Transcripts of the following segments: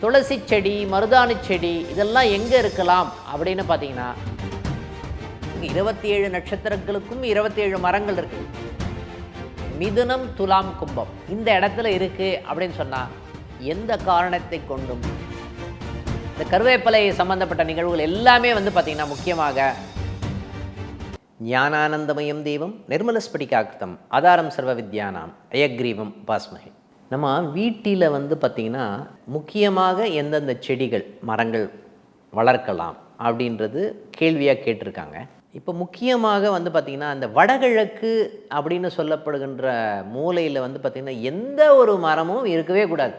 துளசி செடி மருதாணி செடி இதெல்லாம் எங்கே இருக்கலாம் அப்படின்னு பார்த்தீங்கன்னா இருபத்தி ஏழு நட்சத்திரங்களுக்கும் இருபத்தி ஏழு மரங்கள் இருக்கு. மிதுனம் துலாம் கும்பம் இந்த இடத்துல இருக்கு அப்படின்னு சொன்னா எந்த காரணத்தை கொண்டும்? இந்த கருவேப்பிலை சம்பந்தப்பட்ட நிகழ்வுகள் எல்லாமே வந்து பார்த்தீங்கன்னா முக்கியமாக ஞானானந்தமயம் தெய்வம் நிர்மலஸ்படிகாக்கிருத்தம் ஆதாரம் சர்வ வித்யானாம் அயக்ரீவம் பாஸ்மகி நம்ம வீட்டில் வந்து பார்த்திங்கன்னா முக்கியமாக எந்தெந்த செடிகள் மரங்கள் வளர்க்கலாம் அப்படின்றது கேள்வியாக கேட்டிருக்காங்க. இப்போ முக்கியமாக வந்து பார்த்திங்கன்னா அந்த வடகிழக்கு அப்படின்னு சொல்லப்படுகின்ற மூலையில் வந்து பார்த்திங்கன்னா எந்த ஒரு மரமும் இருக்கவே கூடாது.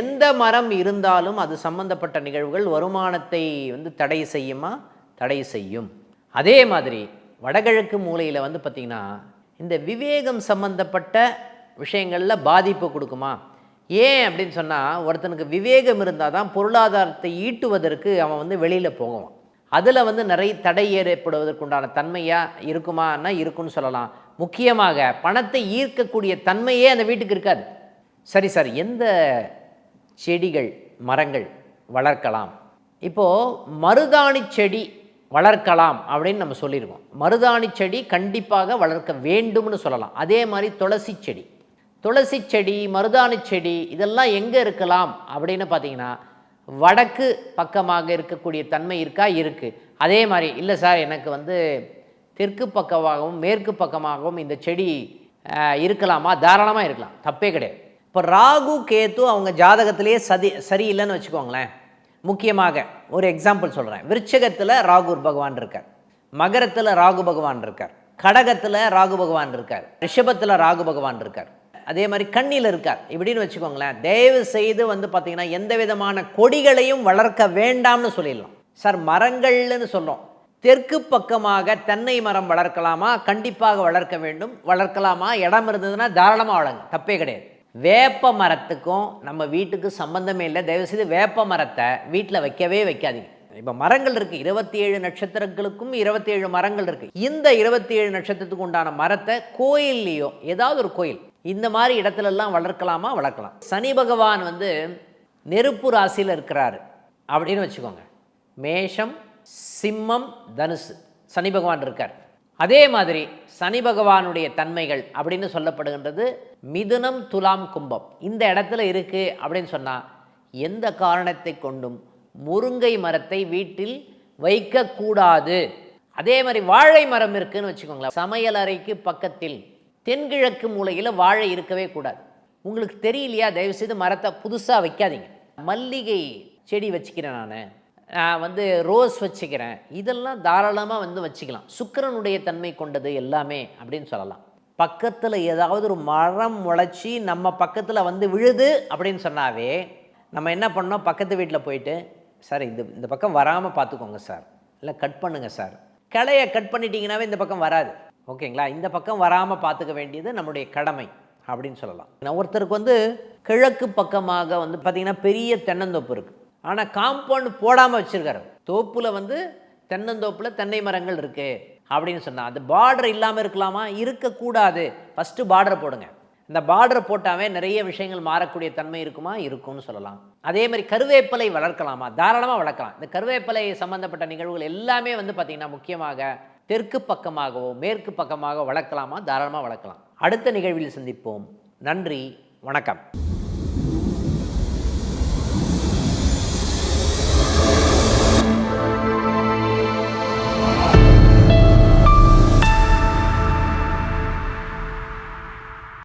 எந்த மரம் இருந்தாலும் அது சம்பந்தப்பட்ட நிகழ்வுகள் வருமானத்தை வந்து தடை செய்யுமா? தடை செய்யும். அதே மாதிரி வடகிழக்கு மூலையில் வந்து பார்த்திங்கன்னா இந்த விவேகம் சம்பந்தப்பட்ட விஷயங்களில் பாதிப்பு கொடுக்குமா? ஏன் அப்படின்னு சொன்னால் ஒருத்தனுக்கு விவேகம் இருந்தால் தான் பொருளாதாரத்தை ஈட்டுவதற்கு அவன் வந்து வெளியில் போகுவான். அதில் வந்து நிறைய தடை ஏற்படுவதற்குண்டான தன்மையாக இருக்குமான்னா இருக்குன்னு சொல்லலாம். முக்கியமாக பணத்தை ஈர்க்கக்கூடிய தன்மையே அந்த வீட்டுக்கு இருக்காது. சரி சார் எந்த செடிகள் மரங்கள் வளர்க்கலாம்? இப்போது மருதாணி செடி வளர்க்கலாம் அப்படின்னு நம்ம சொல்லியிருக்கோம் மருதாணி செடி கண்டிப்பாக வளர்க்க வேண்டும்னு சொல்லலாம். அதே மாதிரி துளசி செடி. துளசி செடி மருதாணி செடி இதெல்லாம் எங்கே இருக்கலாம்? அப்படின்னு பார்த்தீங்கன்னா வடக்கு பக்கமாக இருக்கக்கூடிய தன்மை இருக்கா? இருக்குது அதே மாதிரி இல்லை சார் எனக்கு வந்து தெற்கு பக்கமாகவும் மேற்கு பக்கமாகவும் இந்த செடி இருக்கலாமா? தாராளமாக இருக்கலாம். தப்பே கிடையாது. இப்போ ராகு கேத்து அவங்க ஜாதகத்திலேயே சதி சரியில்லைன்னு வச்சுக்கோங்களேன். முக்கியமாக ஒரு எக்ஸாம்பிள் சொல்கிறேன் விருச்சகத்தில் ராகுர் பகவான் இருக்கார். மகரத்தில் ராகு பகவான் இருக்கார். கடகத்தில் ராகு பகவான் இருக்கார். ரிஷபத்தில் ராகு பகவான் இருக்கார். அதே மாதிரி கண்ணியில் இருக்கார். இப்படின்னு வச்சுக்கோங்களேன் தயவு செய்து வந்து பார்த்தீங்கன்னா எந்த விதமான கொடிகளையும் வளர்க்க வேண்டாம்னு சொல்லிடலாம். சார் மரங்கள்னு சொல்கிறோம் தெற்கு பக்கமாக தென்னை மரம் வளர்க்கலாமா? கண்டிப்பாக வளர்க்க வேண்டும். வளர்க்கலாமா? இடம் இருந்ததுன்னா தாராளமாக வளங்க தப்பே கிடையாது. வேப்ப மரத்துக்கும் நம்ம வீட்டுக்கு சம்பந்தமே இல்லை. தயவுசெய்து வேப்ப மரத்தை வீட்டில் வைக்கவே வைக்காதீங்க. இப்போ மரங்கள் இருக்குது இருபத்தி ஏழு நட்சத்திரங்களுக்கும் இருபத்தி ஏழு மரங்கள் இருக்குது இந்த இருபத்தி ஏழு நட்சத்திரத்துக்கு உண்டான மரத்தை கோயில்லையோ ஏதாவது ஒரு கோயில் இந்த மாதிரி இடத்துலலாம் வளர்க்கலாமா? வளர்க்கலாம். சனி பகவான் வந்து நெருப்பு ராசியில் இருக்கிறாரு. அப்படின்னு வச்சுக்கோங்க. மேஷம் சிம்மம் தனுசு சனி பகவான் இருக்கார். அதே மாதிரி சனி பகவானுடைய தன்மைகள் அப்படின்னு சொல்லப்படுகின்றது மிதுனம் துலாம் கும்பம். இந்த இடத்துல இருக்குது அப்படின்னு சொன்னால் எந்த காரணத்தை கொண்டும் முருங்கை மரத்தை வீட்டில் வைக்கக்கூடாது. அதே மாதிரி வாழை மரம் இருக்குதுன்னு வச்சுக்கோங்களேன். சமையல் அறைக்கு பக்கத்தில் தென்கிழக்கு மூலையில் வாழை இருக்கவே கூடாது. உங்களுக்கு தெரியலையா? தயவுசெய்து மரத்தை புதுசாக வைக்காதீங்க. மல்லிகை செடி வச்சுக்கிறேன் நான். நான் வந்து ரோஸ் வச்சுக்கிறேன். இதெல்லாம் தாராளமாக வந்து வச்சுக்கலாம். சுக்கிரனுடைய தன்மை கொண்டது எல்லாமே அப்படின்னு சொல்லலாம். பக்கத்தில் ஏதாவது ஒரு மரம் முளைச்சி நம்ம பக்கத்தில் வந்து விழுது அப்படின்னு சொன்னாவே நம்ம என்ன பண்ணோம்? பக்கத்து வீட்டில் போயிட்டு சார் இது இந்த பக்கம் வராமல் பார்த்துக்கோங்க சார். இல்லை கட் பண்ணுங்கள் சார். கிளையை கட் பண்ணிட்டீங்கன்னாவே இந்த பக்கம் வராது. ஓகேங்களா? இந்த பக்கம் வராமல் பார்த்துக்க வேண்டியது நம்முடைய கடமை அப்படின்னு சொல்லலாம். நான் ஒருத்தருக்கு வந்து கிழக்கு பக்கமாக வந்து பார்த்திங்கன்னா பெரிய தென்னந்தோப்பு இருக்குது ஆனால் காம்பவுண்ட் போடாமல் வச்சுருக்காரு. தோப்பில் வந்து தென்னந்தோப்பில் தென்னை மரங்கள் இருக்குது அப்படின்னு சொன்னால் அது பார்டர் இல்லாமல் இருக்கலாமா? இருக்கக்கூடாது. ஃபஸ்ட்டு பார்டர் போடுங்க. இந்த பார்டர் போட்டாவே நிறைய விஷயங்கள் மாறக்கூடிய தன்மை இருக்குமா? இருக்கும்னு சொல்லலாம். அதே மாதிரி கருவேப்பிலை வளர்க்கலாமா? தாராளமாக வளர்க்கலாம். இந்த கருவேப்பிலை சம்மந்தப்பட்ட நிகழ்வுகள் எல்லாமே வந்து பார்த்திங்கன்னா முக்கியமாக தெற்கு பக்கமாகவோ மேற்கு பக்கமாக வளர்க்கலாமா? தாராளமாக வளர்க்கலாம். அடுத்த நிகழ்வில் சந்திப்போம். நன்றி. வணக்கம்.